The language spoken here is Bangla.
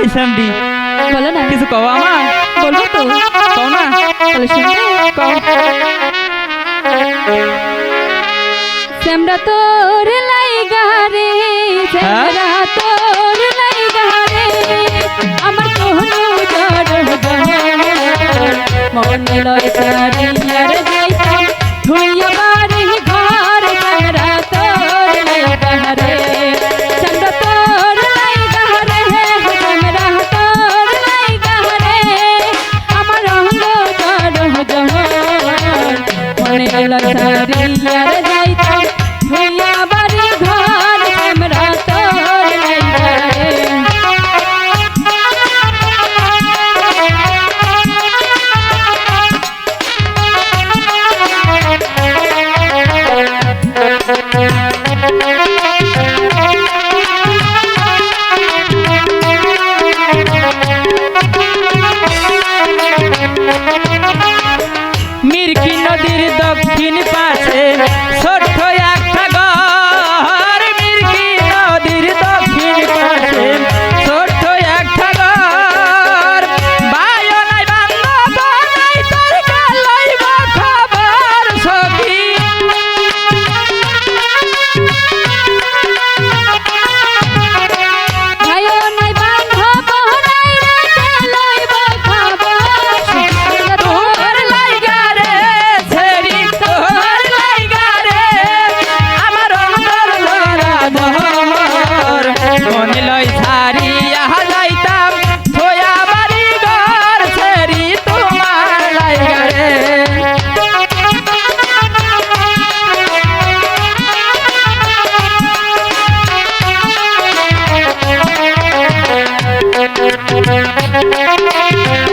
এই শ্যামডি। বলো না। কিছু কও আমার বলব তো। কও না। কও তোর লাইগা রে হ্যাঁ? তোর লাইগা রে আমার জড় মন লয় তারি রে। সারিয়া যাইতাম হইয়া Thank you.